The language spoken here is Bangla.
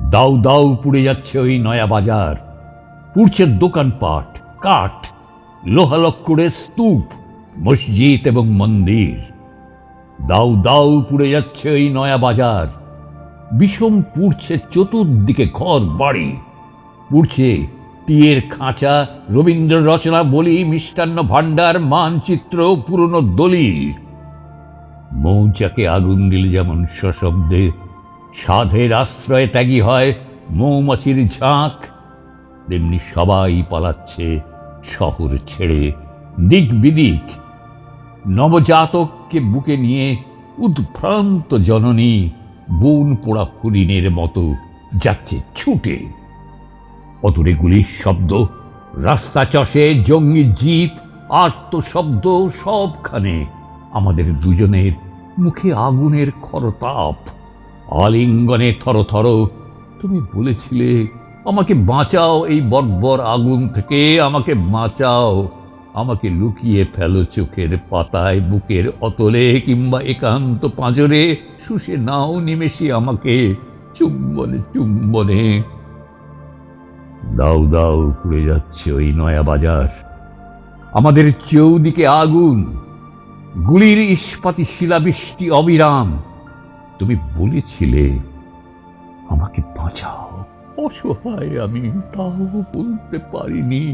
দাউ দাউ পুড়ে যাচ্ছে ওই নয়া বাজার। পুড়ছে দোকানপাট, কাঠ, লোহালক্কড়ের স্তূপ, মসজিদ এবং মন্দির। দাউ দাউ পুড়ে যাচ্ছে ওই নয়া বাজার। বিষম পুড়ছে চতুর্দিকে ঘর বাড়ি পুড়ছে টিয়ের খাঁচা রবীন্দ্র রচনা বলি, মিষ্টান্ন ভাণ্ডার, মানচিত্র, পুরনো দলিল। মৌচাকে আগুন দিলে যেমন সশব্দে সাধের আশ্রয় ত্যাগী হয় মৌমাছির ঝাঁক। তেমনি সবাই পালাচ্ছে শহর ছেড়ে দিক বিদিক নবজাতককে বুকে নিয়ে উদ্ভ্রান্ত জননী বন পোড়া হরিণের মতো যাচ্ছে ছুটে। অদূরে গুলির শব্দ, রাস্তা চষে, জঙ্গি জিপ আত্মশব্দ সবখানে। আমাদের দুজনের মুখে আগুনের খরতাপ। আলিঙ্গনে থরথর তুমি বলেছিলে আমাকে বাঁচাও এই বর্বর আগুন থেকে, আমাকে বাঁচাও। আমাকে লুকিয়ে ফেলো চোখের পাতায়, বুকের অতলে কিংবা একান্ত পাঁজরে। শুষে নাও নিমেষে আমাকে চুম্বনে চুম্বনে। দাউ দাউ পুড়ে যাচ্ছে ওই নয়া বাজার। আমাদের চৌদিকে আগুন, গুলির ইস্পাতি, শিলাবৃষ্টি, অবিরাম। তুমি বলেছিলে আমাকে বাঁচাও। অসহায় আমি তাও বলতে পারিনি।